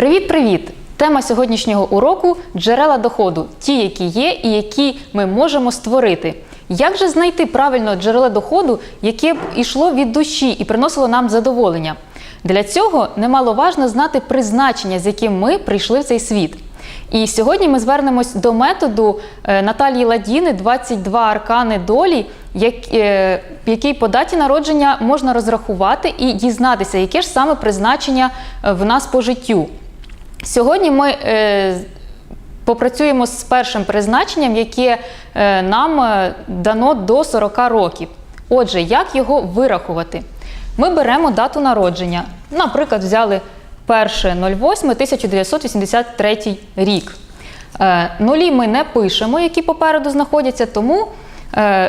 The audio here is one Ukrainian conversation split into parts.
Привіт-привіт! Тема сьогоднішнього уроку джерела доходу, ті, які є і які ми можемо створити. Як же знайти правильно джерело доходу, яке б йшло від душі і приносило нам задоволення? Для цього немаловажно знати призначення, з яким ми прийшли в цей світ. І сьогодні ми звернемось до методу е, Наталії Ладіни 22 аркани долі, е, який по даті народження можна розрахувати і дізнатися, яке ж саме призначення е, в нас по життю. Сьогодні ми е, попрацюємо з першим призначенням, яке е, нам е, дано до 40 років. Отже, як його вирахувати? Ми беремо дату народження. Наприклад, взяли 1.08.1983 рік. Нулі ми не пишемо, які попереду знаходяться, тому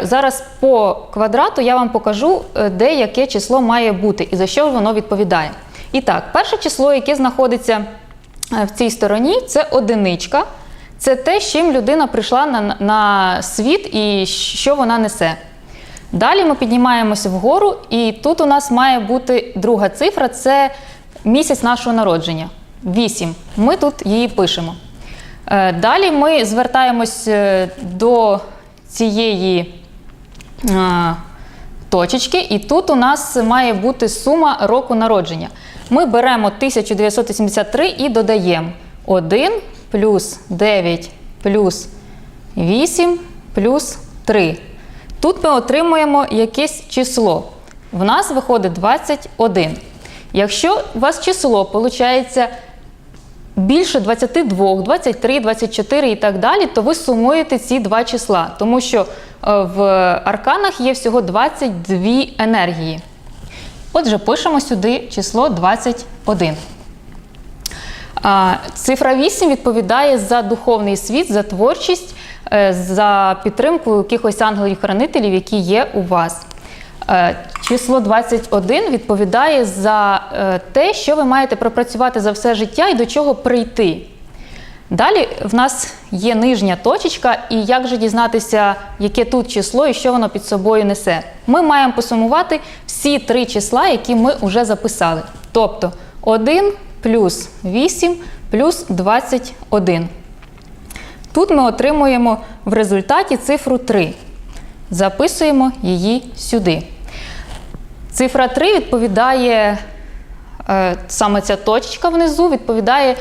зараз по квадрату я вам покажу, де яке число має бути і за що воно відповідає. І так, перше число, яке знаходиться в цій стороні, це одиничка. Це те, з чим людина прийшла на, на світ і що вона несе. Далі ми піднімаємося вгору, і тут у нас має бути друга цифра це місяць нашого народження. 8. Ми тут її пишемо. Е, Далі ми звертаємось е, до цієї е, точечки, і тут у нас має бути сума року народження. Ми беремо 1983 і додаємо 1 плюс 9 плюс 8 плюс 3. Тут ми отримуємо якесь число. В нас виходить 21. Якщо у вас число виходить більше 22, 23, 24 і так далі, то ви сумуєте ці два числа, тому що е, в арканах є всього 22 енергії. Отже, пишемо сюди число 21. Цифра 8 відповідає за духовний світ, за творчість, е, за підтримку якихось ангелів-хранителів, які є у вас. Е, Число 21 відповідає за е, те, що ви маєте пропрацювати за все життя і до чого прийти. Далі в нас є нижня точечка, і як же дізнатися, яке тут число і що воно під собою несе. Ми маємо посумувати всі три числа, які ми вже записали. Тобто 1 плюс 8 плюс 21. Тут ми отримуємо в результаті цифру 3. Записуємо її сюди. Цифра 3 відповідає, е, саме ця точечка внизу відповідає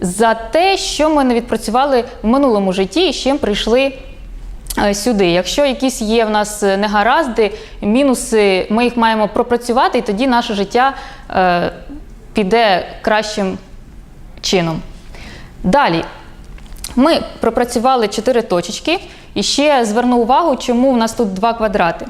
за те, що ми не відпрацювали в минулому житті і з чим прийшли е, сюди. Якщо якісь є в нас негаразди, мінуси, ми їх маємо пропрацювати, і тоді наше життя е, піде кращим чином. Далі. Ми пропрацювали 4 точечки. І ще зверну увагу, чому в нас тут два квадрати.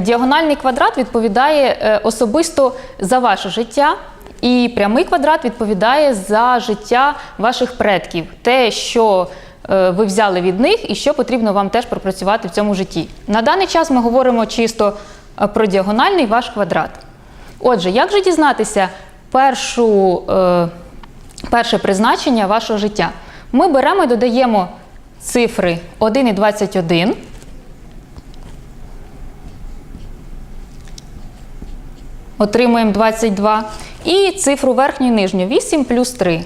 Діагональний квадрат відповідає е, особисто за ваше життя, і прямий квадрат відповідає за життя ваших предків, те, що е, ви взяли від них і що потрібно вам теж пропрацювати в цьому житті. На даний час ми говоримо чисто е, про діагональний ваш квадрат. Отже, як же дізнатися першу, е, перше призначення вашого життя? Ми беремо і додаємо цифри 1 і 21. Отримуємо 22. І цифру верхню і нижню 8 плюс 3.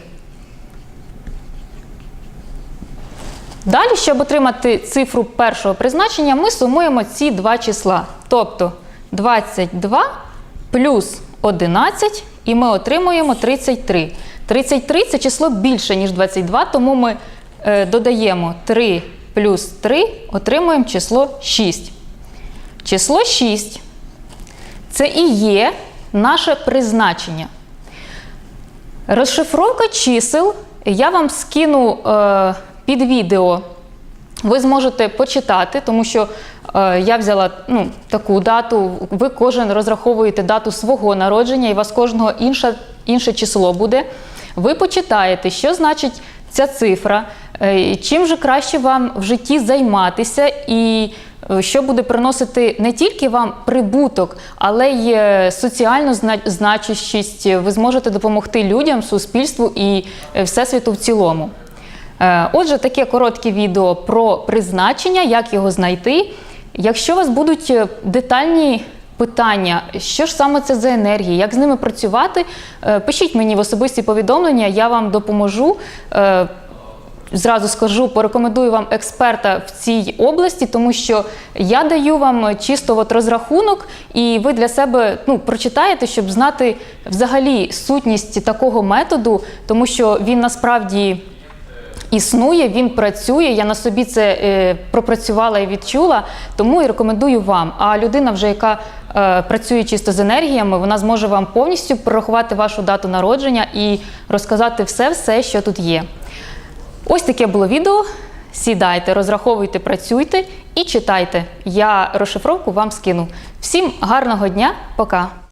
Далі, щоб отримати цифру першого призначення, ми сумуємо ці два числа. Тобто 22 плюс 11, і ми отримуємо 33. 33 це число більше, ніж 22, тому ми е, додаємо 3 плюс 3, отримуємо число 6. Число 6 це і є наше призначення. Розшифровка чисел я вам скину е, під відео. Ви зможете почитати, тому що е, я взяла ну, таку дату. Ви кожен розраховуєте дату свого народження, і у вас кожного інше, інше число буде. Ви почитаєте, що значить ця цифра, е, чим же краще вам в житті займатися, і що буде приносити не тільки вам прибуток, але й е, соціальну значущість. Ви зможете допомогти людям, суспільству і е, всесвіту в цілому. Е, Отже, таке коротке відео про призначення, як його знайти. Якщо у вас будуть е, детальні питання, що ж саме це за енергії, як з ними працювати, е, пишіть мені в особисті повідомлення, я вам допоможу. Зразу скажу, порекомендую вам експерта в цій області, тому що я даю вам чисто от розрахунок, і ви для себе ну, прочитаєте, щоб знати взагалі сутність такого методу, тому що він насправді існує, він працює. Я на собі це е, пропрацювала і відчула, тому і рекомендую вам. А людина, вже яка е, працює чисто з енергіями, вона зможе вам повністю прорахувати вашу дату народження і розказати все, все, що тут є. Ось таке було відео. Сідайте, розраховуйте, працюйте і читайте. Я розшифровку вам скину. Всім гарного дня, пока!